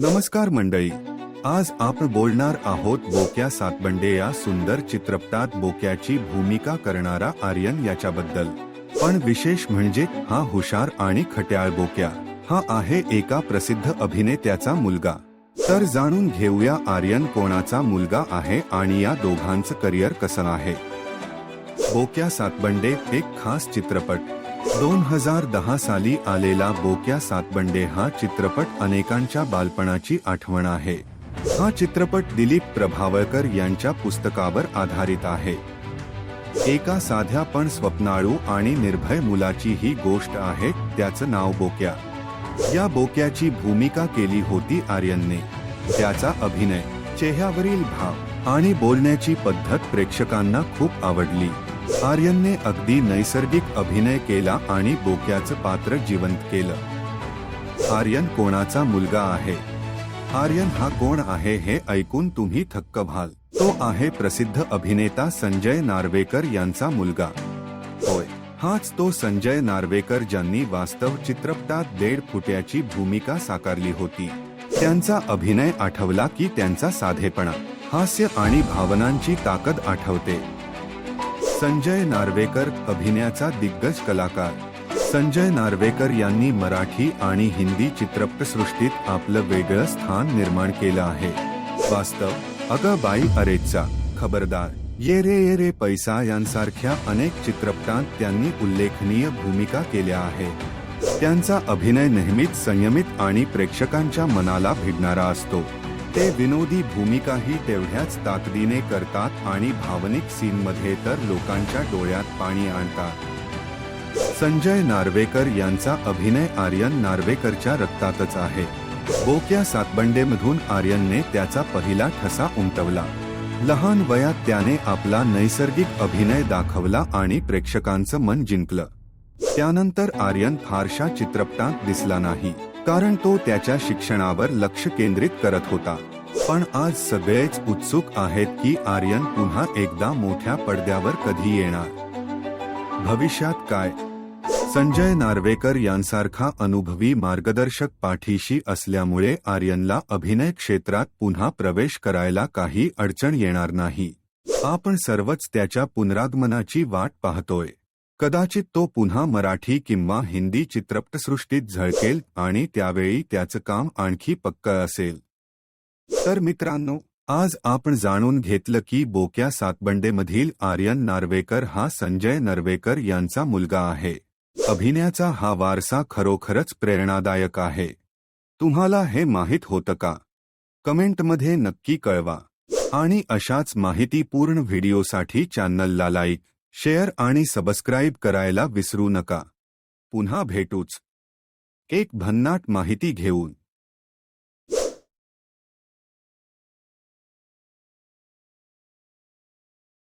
नमस्कार मंडळी. आज आपण बोलणार आहोत बोक्या सातबंडे या सुंदर चित्रपटात बोक्याची भूमिका करणारा आर्यन याच्याबद्दल. पण विशेष म्हणजे हा हुशार आणि खट्याळ बोक्या. हा आहे एका प्रसिद्ध अभिनेत्याचा मुलगा. तर जाणून घेऊया आर्यन कोणाचा मुलगा आहे आणि या दोघांचं करिअर कसं आहे. बोक्या सातबंडे एक खास चित्रपट. दोन हजार दहा साली आलेला बोक्या सातबंडे हा चित्रपट अनेकांच्या बालपणाची आठवण आहे. हा चित्रपट दिलीप प्रभावळकर यांच्या पुस्तकावर आधारित आहे. एका साध्या पण स्वप्नाळू आणि निर्भय मुलाची ही गोष्ट आहे त्याचं नाव बोक्या. या बोक्याची भूमिका केली होती आर्यनने. त्याचा अभिनय चेहऱ्यावरील भाव आणि बोलण्याची पद्धत प्रेक्षकांना खूप आवडली. आर्यनने अगदी नैसर्गिक अभिनय केला आणि बोक्याचं पात्र जिवंत केलं. आर्यन कोणाचा मुलगा आहे? आर्यन हा कोण आहे हे ऐकून तुम्ही थक्क व्हाल. तो आहे प्रसिद्ध अभिनेता संजय नार्वेकर यांचा मुलगा. होय हाच तो संजय नार्वेकर ज्यांनी वास्तव चित्रपटात देड फुट्याची भूमिका साकारली होती. त्यांचा अभिनय आठवला की त्यांचा साधेपणा हास्य आणि भावनांची ताकद आठवते. संजय नार्वेकर अभिनयाचा दिग्गज कलाकार. संजय नार्वेकर यांनी मराठी आणि हिंदी चित्रपटसृष्टीत आपलं वेगळं स्थान निर्माण केलं आहे. वास्तव अगं बाई अरेचा खबरदार. ये रे ये रे पैसा यांसारख्या अनेक चित्रपटांत त्यांनी उल्लेखनीय भूमिका केल्या आहेत त्यांचा अभिनय नेहमीच संयमित आणि प्रेक्षकांच्या मनाला भिडणारा असतो. ते विनोदी भूमिकाही तेवढ्याच ताकदीने करतात आणि भावनिक सीनमध्ये तर लोकांच्या डोळ्यात पाणी आणतात. संजय नार्वेकर यांचा अभिनय आर्यन नार्वेकरच्या रक्तातच आहे. बोक्या सातबंडेमधून आर्यनने त्याचा पहिला ठसा उमटवला. लहान वयात त्याने आपला नैसर्गिक अभिनय दाखवला आणि प्रेक्षकांचं मन जिंकलं. त्यानंतर आर्यन फारशा चित्रपटात दिसला नाही कारण तो त्याच्या शिक्षणावर लक्ष केंद्रित करत होता. पण आज सगळेच उत्सुक आहेत की आर्यन पुन्हा एकदा मोठ्या पडद्यावर कधी येणार? भविष्यात काय? संजय नार्वेकर यांसारखा अनुभवी मार्गदर्शक पाठीशी असल्यामुळे आर्यनला अभिनय क्षेत्रात पुन्हा प्रवेश करायला काही अडचण येणार नाही. आपण सर्वच त्याच्या पुनरागमनाची वाट पाहतोय. कदाचित तो पुन्हा मराठी किंवा हिंदी चित्रपटसृष्टीत झळकेल आणि त्यावेळी त्याचं काम आणखी पक्क असेल. तर मित्रांनो आज आपण जाणून घेतलं की बोक्या सातबंडेमधील आर्यन नार्वेकर हा संजय नार्वेकर यांचा मुलगा आहे. अभिनयाचा हा वारसा खरोखरच प्रेरणादायक आहे. तुम्हाला हे माहीत होतं का? कमेंटमध्ये नक्की कळवा. आणि अशाच माहितीपूर्ण व्हिडिओसाठी चॅनलला लाईक शेअर आणि सबस्क्राईब करायला विसरू नका. पुन्हा भेटूच. एक भन्नाट माहिती घेऊन.